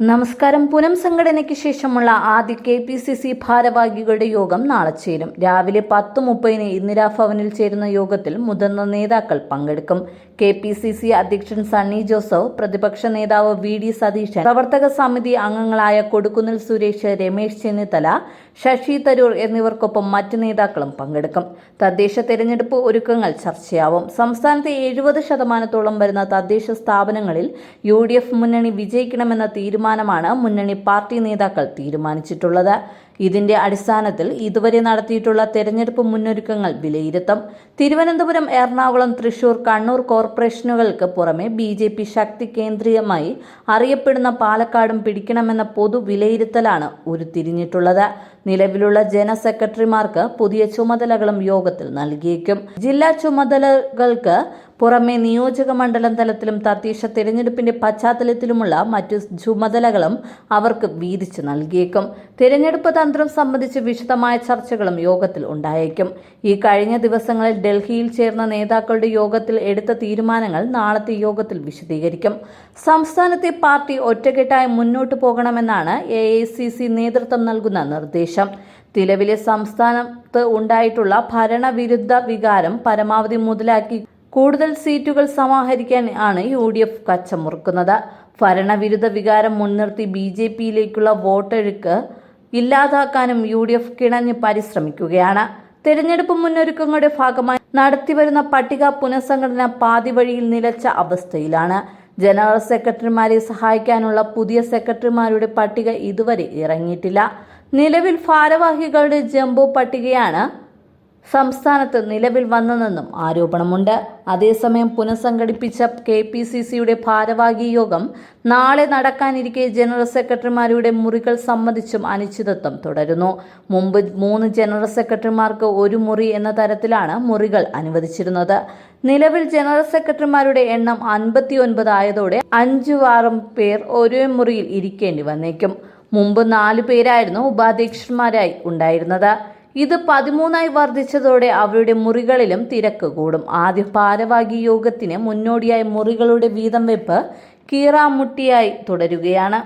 നമസ്കാരം. പുനം സംഘടനയ്ക്ക് ശേഷമുള്ള ആദ്യ കെ പി സി സി ഭാരവാഹികളുടെ യോഗം നാളെ ചേരും. രാവിലെ പത്ത് മുപ്പതിന് ഇന്ദിരാ ഭവനിൽ ചേരുന്ന യോഗത്തിൽ മുതിർന്ന നേതാക്കൾ പങ്കെടുക്കും. കെ പി സി സി അധ്യക്ഷൻ സണ്ണി ജോസഫ് പ്രതിപക്ഷ നേതാവ് വി ഡി സതീശൻ പ്രവർത്തക സമിതി അംഗങ്ങളായ കൊടുക്കുന്നിൽ സുരേഷ് രമേശ് ചെന്നിത്തല ശശി തരൂർ എന്നിവർക്കൊപ്പം മറ്റ് നേതാക്കളും പങ്കെടുക്കും. തദ്ദേശ തെരഞ്ഞെടുപ്പ് ഒരുക്കങ്ങൾ ചർച്ചയാവും. സംസ്ഥാനത്തെ എഴുപത് ശതമാനത്തോളം വരുന്ന തദ്ദേശ സ്ഥാപനങ്ങളിൽ യു മുന്നണി വിജയിക്കണമെന്ന തീരുമാനമാണ് മുന്നണി പാർട്ടി നേതാക്കൾ തീരുമാനിച്ചിട്ടുള്ളത്. ഇതിന്റെ അടിസ്ഥാനത്തിൽ ഇതുവരെ നടത്തിയിട്ടുള്ള തെരഞ്ഞെടുപ്പ് മുന്നൊരുക്കങ്ങൾ വിലയിരുത്തും. തിരുവനന്തപുരം എറണാകുളം തൃശൂർ കണ്ണൂർ കോർപ്പറേഷനുകൾക്ക് പുറമെ ബി ജെ പി ശക്തി കേന്ദ്രീയമായി അറിയപ്പെടുന്ന പാലക്കാടും പിടിക്കണമെന്ന പൊതു വിലയിരുത്തലാണ് ഉരുത്തിരിഞ്ഞിട്ടുള്ളത്. നിലവിലുള്ള ജന സെക്രട്ടറിമാർക്ക് പുതിയ ചുമതലകളും യോഗത്തിൽ നൽകിയേക്കും. ജില്ലാ ചുമതലകൾക്ക് പുറമെ നിയോജക മണ്ഡലം തലത്തിലും തദ്ദേശ തെരഞ്ഞെടുപ്പിന്റെ പശ്ചാത്തലത്തിലുമുള്ള മറ്റു ചുമതലകളും അവർക്ക് വീതിച്ചു നൽകിയേക്കും. തിരഞ്ഞെടുപ്പ് തന്ത്രം സംബന്ധിച്ച് വിശദമായ ചർച്ചകളും യോഗത്തിൽ ഉണ്ടായേക്കും. ഈ കഴിഞ്ഞ ദിവസങ്ങളിൽ ഡൽഹിയിൽ ചേർന്ന നേതാക്കളുടെ യോഗത്തിൽ എടുത്ത തീരുമാനങ്ങൾ നാളത്തെ യോഗത്തിൽ വിശദീകരിക്കും. സംസ്ഥാനത്തെ പാർട്ടി ഒറ്റക്കെട്ടായി മുന്നോട്ടു പോകണമെന്നാണ് എ നേതൃത്വം നൽകുന്ന നിർദ്ദേശം. നിലവിലെ സംസ്ഥാനത്ത് ഉണ്ടായിട്ടുള്ള ഭരണവിരുദ്ധ വികാരം പരമാവധി മുതലാക്കി കൂടുതൽ സീറ്റുകൾ സമാഹരിക്കാൻ ആണ് യു ഡി എഫ് കച്ചമുറുക്കുന്നത്. ഭരണവിരുദ്ധ വികാരം മുൻനിർത്തി ബി ജെ പിയിലേക്കുള്ള വോട്ടെഴുക്ക് ഇല്ലാതാക്കാനും യു ഡി എഫ് കിണഞ്ഞ് പരിശ്രമിക്കുകയാണ്. തെരഞ്ഞെടുപ്പ് മുന്നൊരുക്കങ്ങളുടെ ഭാഗമായി നടത്തിവരുന്ന പട്ടിക പുനഃസംഘടന പാതി വഴിയിൽ നിലച്ച അവസ്ഥയിലാണ്. ജനറൽ സെക്രട്ടറിമാരെ സഹായിക്കാനുള്ള പുതിയ സെക്രട്ടറിമാരുടെ പട്ടിക ഇതുവരെ ഇറങ്ങിയിട്ടില്ല. നിലവിൽ ഭാരവാഹികളുടെ ജംബോ പട്ടികയാണ് സംസ്ഥാനത്ത് നിലവിൽ വന്നതെന്നും ആരോപണമുണ്ട്. അതേസമയം പുനഃസംഘടിപ്പിച്ച കെ പി സി സിയുടെ ഭാരവാഹി യോഗം നാളെ നടക്കാനിരിക്കെ ജനറൽ സെക്രട്ടറിമാരുടെ മുറികൾ സംബന്ധിച്ചും അനിശ്ചിതത്വം തുടരുന്നു. മുമ്പ് മൂന്ന് ജനറൽ സെക്രട്ടറിമാർക്ക് ഒരു മുറി എന്ന തരത്തിലാണ് മുറികൾ അനുവദിച്ചിരുന്നത്. നിലവിൽ ജനറൽ സെക്രട്ടറിമാരുടെ എണ്ണം അൻപത്തിയൊൻപത് ആയതോടെ അഞ്ചു ആറും പേർ ഒരേ മുറിയിൽ ഇരിക്കേണ്ടി വന്നേക്കും. മുമ്പ് നാലു പേരായിരുന്നു ഉപാധ്യക്ഷന്മാരായി ഉണ്ടായിരുന്നത്. ഇത് പതിമൂന്നായി വർദ്ധിച്ചതോടെ അവരുടെ മുറികളിലും തിരക്ക് കൂടും. ആദ്യ ഭാരവാഹി യോഗത്തിന് മുന്നോടിയായി മുറികളുടെ വീതം വെപ്പ് കീറാമുട്ടിയായി തുടരുകയാണ്.